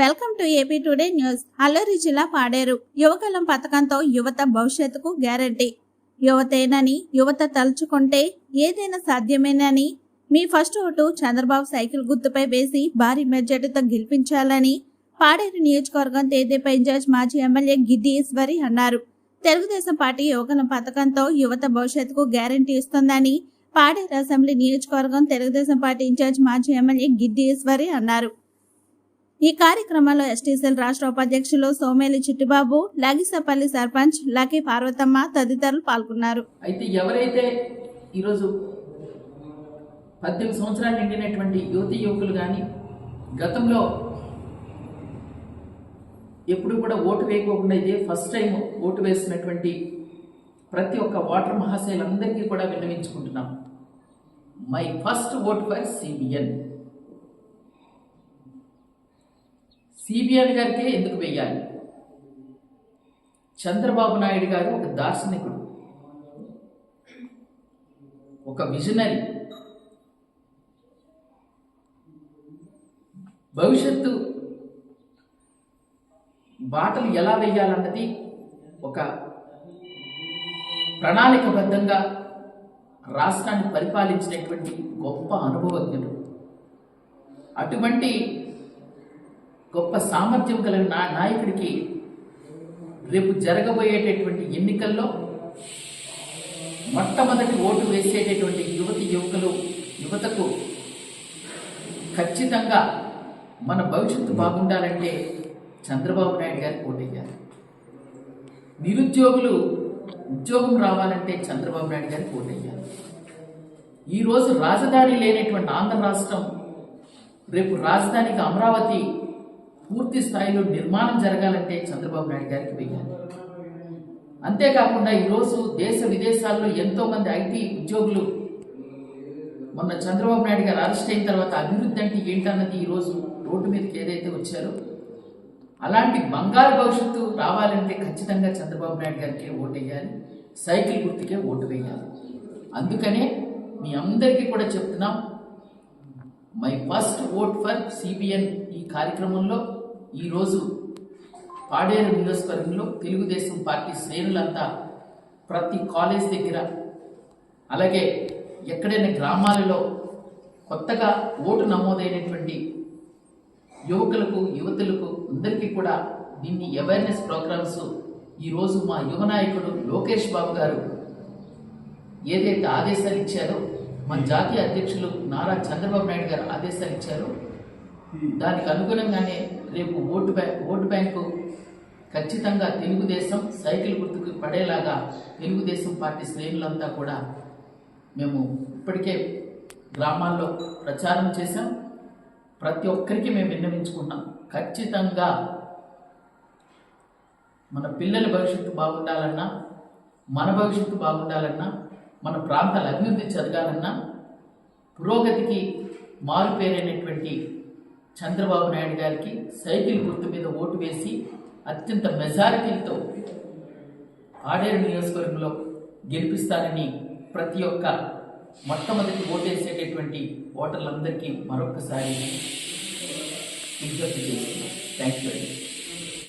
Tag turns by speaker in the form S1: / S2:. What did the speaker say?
S1: Welcome to AP today news. Alluri జిల్లా పాడేరు. యువకలం పథకంతో యువత భవిష్యత్తుకు గ్యారంటీ. యువతేనని యువత తలుచుకుంటే ఏదైనా సాధ్యమేనని మీ ఫస్ట్ ఓటు చంద్రబాబు సైకిల్ గుర్తుపై వేసి భారీ మెజార్టీతో గెలిపించాలని పాడేరు నియోజకవర్గం తేదేపై ఇన్ఛార్జ్ మాజీ ఎమ్మెల్యే గిడ్డి ఈశ్వరి అన్నారు. తెలుగుదేశం పార్టీ యువకలం పథకంతో యువత భవిష్యత్తుకు గ్యారంటీ ఇస్తుందని పాడేరు అసెంబ్లీ నియోజకవర్గం తెలుగుదేశం పార్టీ ఇన్ఛార్జ్ మాజీ ఎమ్మెల్యే గిడ్డి ఈశ్వరి అన్నారు. ఈ కార్యక్రమంలో ఎస్టీసీఎల్ రాష్ట్ర ఉపాధ్యక్షులు సోమేలి చిట్టిబాబు లగిసపల్లి సర్పంచ్ లక్కీ పార్వతమ్మ తదితరులు పాల్గొన్నారు.
S2: అయితే ఎవరైతే ఈరోజు పద్దెనిమిది సంవత్సరాలు నిండినటువంటి యువతి యువకులు కానీ గతంలో ఎప్పుడు కూడా ఓటు వేయకోకుండా ఇదే ఫస్ట్ టైం ఓటు వేసినటువంటి ప్రతి ఒక్క ఓటర్ మహాశయులందరికీ కూడా విన్నవించుకుంటున్నాం. My first vote for CBN. CBN గారికే ఎందుకు వెయ్యాలి? చంద్రబాబు నాయుడు గారు ఒక దార్శనికుడు. ఒక విజనరీ. భవిష్యత్తు బాటలు ఎలా వేయాలన్నది ఒక ప్రణాళికబద్ధంగా రాష్ట్రాన్ని పరిపాలించినటువంటి గొప్ప అనుభవజ్ఞుడు. అటువంటి గొప్ప సామర్థ్యం కలిగిన నా నాయకుడికి రేపు జరగబోయేటటువంటి ఎన్నికల్లో మొట్టమొదటి ఓటు వేసేటటువంటి యువతి యువకులు యువతకు ఖచ్చితంగా మన భవిష్యత్తు బాగుండాలంటే చంద్రబాబు నాయుడు గారికి ఓటేయాలి నిరుద్యోగులు ఉద్యోగం రావాలంటే చంద్రబాబు నాయుడు గారికి ఓటేయాలి ఈరోజు రాజధాని లేనటువంటి ఆంధ్ర రాష్ట్రం రేపు రాజధానికి అమరావతి పూర్తి స్థాయిలో నిర్మాణం జరగాలంటే చంద్రబాబు నాయుడు గారికి వెయ్యాలి. అంతేకాకుండా ఈరోజు దేశ విదేశాల్లో ఎంతోమంది ఐటీ ఉద్యోగులు మొన్న చంద్రబాబు నాయుడు గారు అరెస్ట్ అయిన తర్వాత అభివృద్ధి అంటే ఏంటన్నది ఈరోజు రోడ్డు మీదకి ఏదైతే వచ్చారో అలాంటి బంగారు భవిష్యత్తు రావాలంటే ఖచ్చితంగా చంద్రబాబు నాయుడు గారికి ఓటు వేయాలి సైకిల్ గుర్తుకే ఓటు వేయాలి. అందుకనే మీ అందరికీ కూడా చెప్తున్నాం my first vote for CBN ఈ కార్యక్రమంలో ఈరోజు పాడేరు నియోజకవర్గంలో తెలుగుదేశం పార్టీ శ్రేణులంతా ప్రతి కాలేజ్ దగ్గర అలాగే ఎక్కడైనా గ్రామాలలో కొత్తగా ఓటు నమోదైనటువంటి యువకులకు యువతులకు అందరికీ కూడా దీన్ని అవేర్నెస్ ప్రోగ్రామ్స్ ఈరోజు మా యువ నాయకుడు లోకేష్ బాబు గారు ఏదైతే ఆదేశాలు ఇచ్చారో మన జాతీయ అధ్యక్షులు నారా చంద్రబాబు నాయుడు గారు ఆదేశాలు ఇచ్చారు. దానికి అనుగుణంగానే రేపు ఓటు బ్యాంక్ ఓటు బ్యాంకు ఖచ్చితంగా తెలుగుదేశం సైకిల్ గుర్తుకు పడేలాగా తెలుగుదేశం పార్టీ శ్రేణులంతా కూడా మేము ఇప్పటికే గ్రామాల్లో ప్రచారం చేశాం. ప్రతి ఒక్కరికి మేము విన్నవించుకున్నాం. ఖచ్చితంగా మన పిల్లల భవిష్యత్తు బాగుండాలన్నా మన భవిష్యత్తు బాగుండాలన్నా మన ప్రాంతాల అభివృద్ధి జరగాలన్నా పురోగతికి మారుపేరైనటువంటి చంద్రబాబు నాయుడు గారికి సైకిల్ గుర్తు మీద ఓటు వేసి అత్యంత మెజారిటీతో ఆడేరు నియోజకవర్గంలో గెలిపిస్తారని ప్రతి ఒక్క మొట్టమొదటి ఓటేసేటటువంటి ఓటర్లందరికీ మరొకసారి విజ్ఞప్తి చేస్తున్నాం. థ్యాంక్ యూ అండి